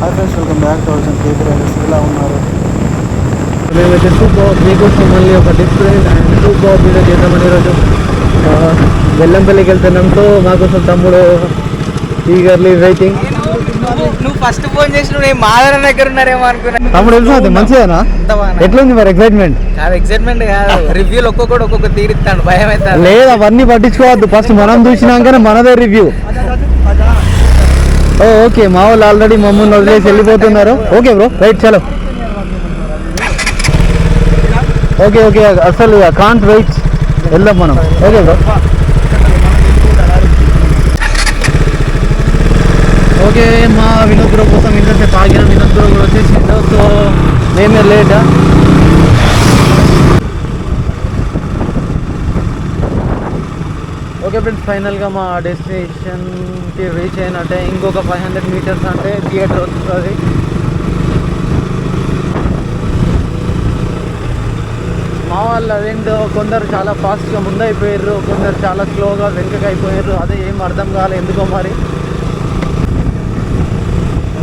Hi friends welcome back to our KP riders ఇలా ఉన్నారు? మీకోసం మళ్ళీ ఒక డిఫరెంట్ అండ్ వీడియో చేద్దామని ఈరోజు బెల్లంపల్లికి వెళ్తున్నాం. సో మాకోసం తమ్ముడు ఈగర్లీ వెయిటింగ్ నువ్వు ఫస్ట్ ఫోన్ చేసి నువ్వు నేను మాదన దగ్గర ఉన్నారేమో అనుకున్నా. తమ్ముడు తెలుసు మంచిదేనా ఎట్లుంది మరి ఎక్సైట్మెంట్ చాలా ఎక్సైట్మెంట్ కాదు. రివ్యూలు ఒక్కొక్కటి ఒక్కొక్క తీరుస్తాడు. భయం అవుతాడు లేదు అవన్నీ పట్టించుకోవద్దు. ఫస్ట్ మనం చూసినాకనే మనదే రివ్యూ ఓకే మా వాళ్ళు ఆల్రెడీ మమ్మల్ని వదిలేసి వెళ్ళిపోతున్నారు. ఓకే బ్రో రైట్ చలో. ఓకే ఓకే అసలు కాంట్ వెయిట్ వెళ్దాం మనం. Okay bro. ఓకే మా వినోద్ బ్రో కోసం ఇంతసేపు ఆగిన. వినోద్ బ్రో కూడా సో మేమే లేటా? ఓకే ఫ్రెండ్స్ ఫైనల్గా మా డెస్టినేషన్కి రీచ్ అయినట్టే ఇంకొక ఫైవ్ హండ్రెడ్ మీటర్స్ అంటే థియేటర్ వస్తుంది. మా వాళ్ళు అదేంటో కొందరు చాలా ఫాస్ట్గా ముందైపోయారు కొందరు చాలా స్లోగా వెనుకకి అయిపోయారు అదే ఏం అర్థం కాలే ఎందుకో మరి.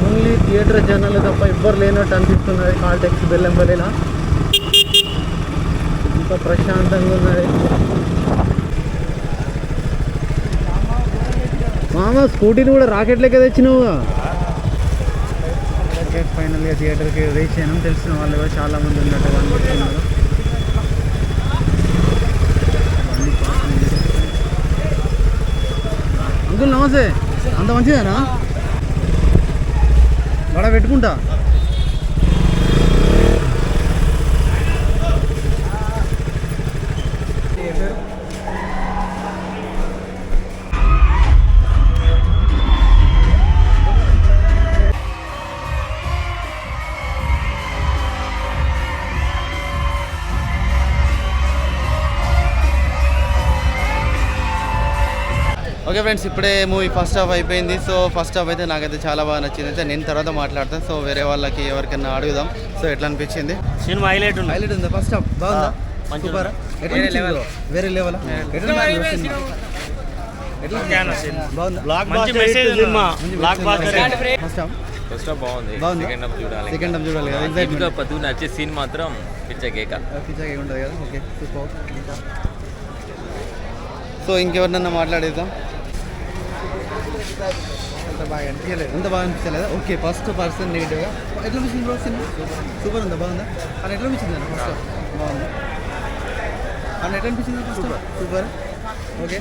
ఓన్లీ థియేటర్ జనాలు తప్ప ఎవ్వరు లేనట్టు అనిపిస్తున్నది కాల్టెక్స్ బెల్లంపల్లిలో ఇంకా ప్రశాంతంగా ఉన్నది. మామ స్కూటీని కూడా రాకెట్ లెక్క తెచ్చినావుగా ఫైనల్గా థియేటర్కి రీచ్ అయినాం. తెలిసిన వాళ్ళు ఎవరు చాలా మంది ఉన్నట్టుగా అనిపిస్తున్నారు అంకుల్ నమస్తే. అంత మంచిదేనా? వడ పెట్టుకుంటా. ఓకే ఫ్రెండ్స్ ఇప్పుడే మూవీ ఫస్ట్ హాఫ్ అయిపోయింది. సో ఫస్ట్ హాఫ్ అయితే నాకైతే చాలా బాగా నచ్చింది. అయితే నేను తర్వాత మాట్లాడతాను సో వేరే వాళ్ళకి ఎవరికైనా అడుగుదాం. సో ఎట్లా అనిపించింది సినిమా? హైలైట్ ఉంది హైలైట్ ఉందా? ఫస్ట్ హాఫ్ బాగుందా? సూపరా వేరే level first half first half బాగుంది. బాగుందా? సెకండ్ హాఫ్ చూడాలి. సెకండ్ హాఫ్ చూడాలి కదా. దీపికా ఎగ్జాక్ట్ పదున వచ్చే సీన్ మాత్రం పిచ్చ కేక పిచ్చాగా ఉంటుంది కదా? ఓకే సూపర్ సో ఇంకెవరినన్నా మాట్లాడేద్దాం? అంత బాగా అనిపించలేదు. అంత బాగా అనిపించలేదా? ఓకే ఫస్ట్ పర్సన్ నెగిటివ్గా ఎట్లా అనిపించింది బ్రో సినిమా? సూపర్ ఉందా? బాగుందా? అని ఎట్లా అనిపించింది అన్న ఫస్ట్ బాగుంది? అని ఎట్లా అనిపించింది first super okay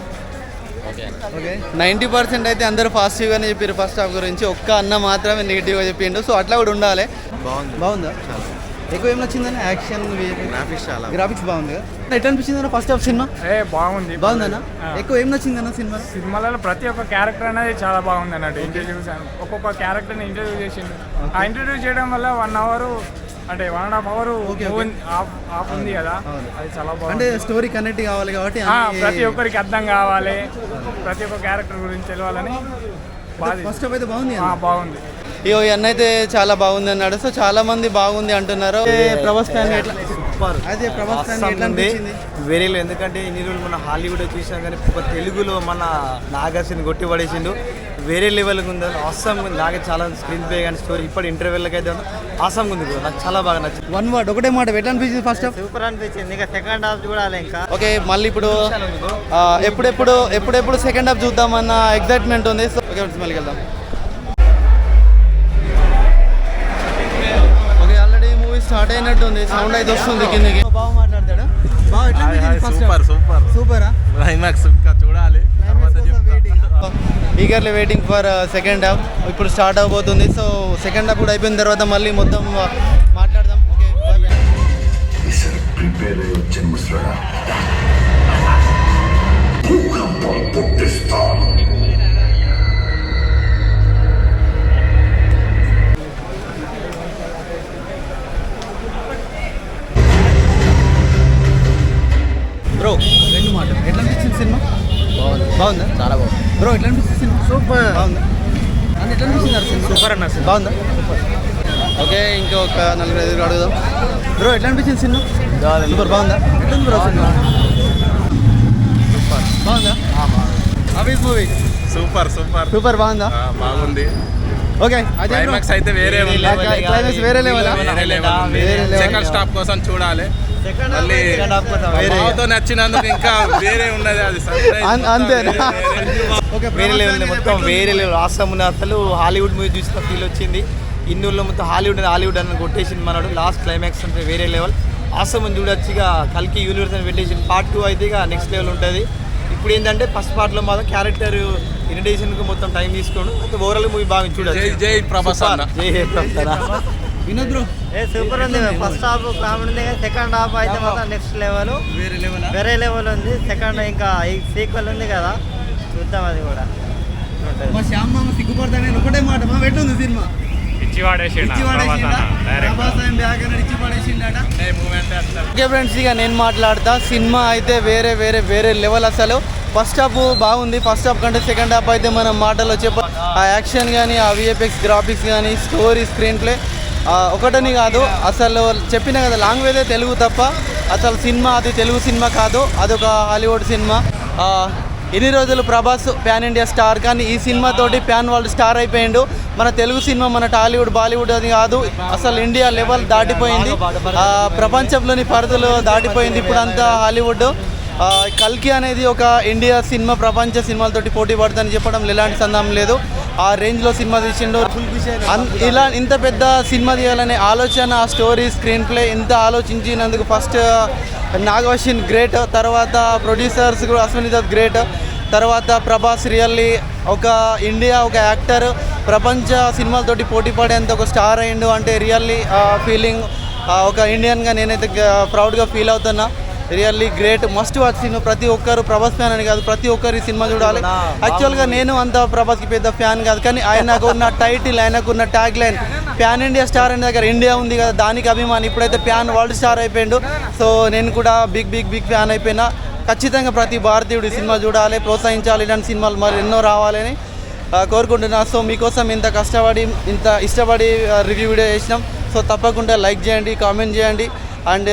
okay okay ninety percent అయితే అందరూ పాజిటివ్గానే చెప్పారు ఫస్ట్ హాఫ్ గురించి. ఒక్క అన్న మాత్రమే నెగిటివ్గా చెప్పిండు. సో అట్లా కూడా ఉండాలి. బాగుంది. బాగుందా? ఎక్కువ ఏం నచ్చిందని? యాక్షన్ గ్రాఫిక్స్ చాలా. గ్రాఫిక్స్ బాగుంది కదా. ఎట్లా అనిపించింది అన్న ఫస్ట్ హాఫ్ సినిమా? ఏ బాగుంది. బాగుందన్న. ఎక్కువ ఏం నచ్చింది అన్న సినిమా? సినిమాలలో ప్రతి ఒక్క క్యారెక్టర్ అనేది చాలా బాగుంది అన్నట్టు. ఇంట్రడ్యూస్ ఒక్కొక్క క్యారెక్టర్ని ఇంట్రడ్యూస్ చేసిండు. ఆ ఇంట్రడ్యూస్ చేయడం వల్ల వన్ అవర్ అంటే one and half hour. Half ఉంది. కదా. అది చాలా అంటే బాగుంది స్టోరీ కనెక్ట్ కావాలి కాబట్టి ప్రతి ఒక్కరికి అర్థం కావాలి. ప్రతి ఒక్క క్యారెక్టర్ గురించి తెలియాలని ఫస్ట్ హాఫ్ అయితే బాగుంది బాగుంది. ఇగో ఈ అన్న అయితే చాలా బాగుంది అన్నాడు. సో చాలా మంది బాగుంది అంటున్నారు. ప్రభాస్ ఫ్యాన్ ఎట్లా అదే ప్రభాస్ ఎందుకంటే ఇన్ని రోజులు మన హాలీవుడ్ చూసాం కానీ ఒక తెలుగులో మన నాగార్జున కొట్టి పడేసిండు. వేరే లెవెల్ ఉంది. అస్సాం ఉంది. నాకే చాలా స్క్రీన్ ప్లే కానీ స్టోరీ ఇప్పుడు ఇంటర్వెల్కి అయితే ఆసమ్ ఉంది. నాకు చాలా బాగా నచ్చింది. వన్ వర్డ్ ఒకటే మాట ఎట్లా అనిపించింది ఫస్ట్ హాఫ్ సూపర్ అనిపించింది. ఇంకా సెకండ్ హాఫ్ చూడాలి ఇంకా. ఓకే మళ్ళీ ఇప్పుడు ఎప్పుడెప్పుడు ఎప్పుడెప్పుడు సెకండ్ హాఫ్ చూద్దామన్న ఎగ్జైట్మెంట్ ఉంది. సో ఓకే మళ్ళీ వెళ్దాం స్టార్ట్ అయినట్టు ఉంది. సౌండ్ అయితే వస్తుంది కిందకి. బాగా మాట్లాడతాడు. Super super. సూపరా? క్లైమాక్స్ ఇంకా చూడాలి. Eagerly waiting for second half ఇప్పుడు స్టార్ట్ అవబోతుంది సో సెకండ్ హాఫ్ కూడా అయిపోయిన తర్వాత మళ్ళీ మొత్తం uh, మాట్లాడదాం. ఓకే ముసలాడా భూకంపం పుట్టిస్తాను సూపర్ సూపర్ అన్న బాగుందా ఓకే ఇంకొక నలుగురు ఐదుగురు అడుగుదాం బ్రో ఎట్లా అనిపించింది సినిమా సూపర్. బాగుందా? ఎట్లా బ్రో సినిమా బాగుందా. అబీస్ మూవీ? Super super. సూపర్ బాగుందా? బాగుంది. ఓకే క్లైమాక్స్ అయితే వేరే క్లైమాక్స్ వేరే లెవెల్. సెకండ్ స్టాప్ కోసం చూడాలి. మళ్ళీ వేరే. బావతో నచ్చినందుకు ఇంకా వేరే ఉన్నది అది? వేరే, వేరే. ఓకే వేరే లెవెల్ మొత్తం వేరే లెవెల్ ఆసం ఉన్న అసలు హాలీవుడ్ మూవీ చూసిన ఫీల్ వచ్చింది. ఇన్నూరులో మొత్తం హాలీవుడ్ అని హాలీవుడ్ అని కొట్టేసింది మనోడు. లాస్ట్ క్లైమాక్స్ అంటే వేరే లెవెల్ ఆసం అని చూడొచ్చు ఇక. కల్కి యూనివర్స్ అని పెట్టేసి పార్ట్ టూ అయితే ఇక నెక్స్ట్ లెవెల్ ఉంటుంది. ఇప్పుడు ఏంటంటే ఫస్ట్ పార్ట్లో మాత్రం క్యారెక్టర్ ఇన్విటేషన్కి మొత్తం టైం తీసుకోండు. అయితే ఓవరాల్ మూవీ బాగా చూడొచ్చు జై జై ప్రభాస్ అన్న. జై hey Prabhas Vinod bro. Super ఉంది. ఫస్ట్ హాఫ్ కామెడీ ఉంది. కానీ సెకండ్ హాఫ్ అయితే మాత్రం నెక్స్ట్ లెవెల్. వేరే లెవెల్? వేరే లెవెల్ ఉంది. సెకండ్ ఇంకా ఈ సీక్వెల్ ఉంది కదా. చూద్దాం అది కూడా. మా శ్యామ్ మామ సిగ్గుపడతానే. ఒకటే మాట. మా పెట్టుంది సినిమా. ఇచ్చి వాడేసిండు ఓకే ఫ్రెండ్స్ ఇక నేను మాట్లాడతా. సినిమా అయితే వేరే వేరే వేరే లెవెల్ అసలు. ఫస్ట్ హాఫ్ బాగుంది. ఫస్ట్ హాఫ్ కంటే సెకండ్ హాఫ్ అయితే మనం మాటలో చెప్ప ఆ యాక్షన్ కానీ ఆ విఎఫ్ఎక్స్ గ్రాఫిక్స్ కానీ స్టోరీ స్క్రీన్ ప్లే ఒకటని కాదు. అసలు చెప్పిన కదా లాంగ్వేజ్ తెలుగు తప్ప అసలు సినిమా అది తెలుగు సినిమా కాదు. అదొక హాలీవుడ్ సినిమా. ఇన్ని ఎన్ని రోజులు ప్రభాస్ ప్యాన్ ఇండియా స్టార్ కానీ ఈ సినిమా తోటి ప్యాన్ వరల్డ్ స్టార్ అయిపోయిండు. మన తెలుగు సినిమా మన టాలీవుడ్ బాలీవుడ్ అది కాదు అసలు ఇండియా లెవెల్ దాటిపోయింది. ప్రపంచంలోని పరిధులు దాటిపోయింది ఇప్పుడంతా హాలీవుడ్ కల్కి అనేది ఒక ఇండియా సినిమా ప్రపంచ సినిమాలతోటి పోటీ పడుతుందని చెప్పడం ఎలాంటి సందేహం లేదు. ఆ రేంజ్లో సినిమా తీసిండు. ఇలా ఇంత పెద్ద సినిమా తీయాలనే ఆలోచన ఆ స్టోరీ స్క్రీన్ ప్లే ఇంత ఆలోచించినందుకు ఫస్ట్ నాగవశ్యన్ గ్రేట్ తర్వాత ప్రొడ్యూసర్స్ కూడా అశ్విని గ్రేట్ తర్వాత ప్రభాస్ రియల్లీ ఒక ఇండియా ఒక యాక్టర్ ప్రపంచ సినిమాలతోటి పోటీ పడేంత ఒక స్టార్ అయిండు అంటే రియల్లీ ఫీలింగ్ ఒక ఇండియన్గా నేనైతే ప్రౌడ్గా ఫీల్ అవుతున్నా. Really great must watch cinema ప్రతి ఒక్కరు ప్రభాస్ ఫ్యాన్ అని కాదు ప్రతి ఒక్కరు ఈ సినిమా చూడాలి. యాక్చువల్గా నేను అంత ప్రభాస్కి పెద్ద ఫ్యాన్ కాదు కానీ ఆయనకు ఉన్న టైటిల్ ఆయనకు ఉన్న tag line pan India star అనే దగ్గర ఇండియా ఉంది కదా దానికి అభిమాని. ఇప్పుడైతే ప్యాన్ వరల్డ్ స్టార్ అయిపోయిండు. సో నేను కూడా బిగ్ బిగ్ బిగ్ ఫ్యాన్ అయిపోయినా. ఖచ్చితంగా ప్రతి భారతీయుడు ఈ సినిమా చూడాలి ప్రోత్సహించాలి ఇలాంటి సినిమాలు మరి ఎన్నో రావాలని కోరుకుంటున్నా. సో మీకోసం ఇంత కష్టపడి ఇంత ఇష్టపడి రివ్యూ వీడియో చేసినాం. సో తప్పకుండా లైక్ చేయండి కామెంట్ చేయండి. అండ్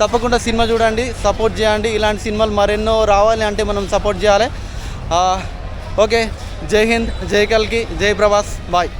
తప్పకుండా సినిమా చూడండి సపోర్ట్ చేయండి. ఇలాంటి సినిమాలు మరెన్నో రావాలి అంటే మనం సపోర్ట్ చేయాలి. ఓకే. జై హింద్ జై కల్కి జై ప్రభాస్ బాయ్.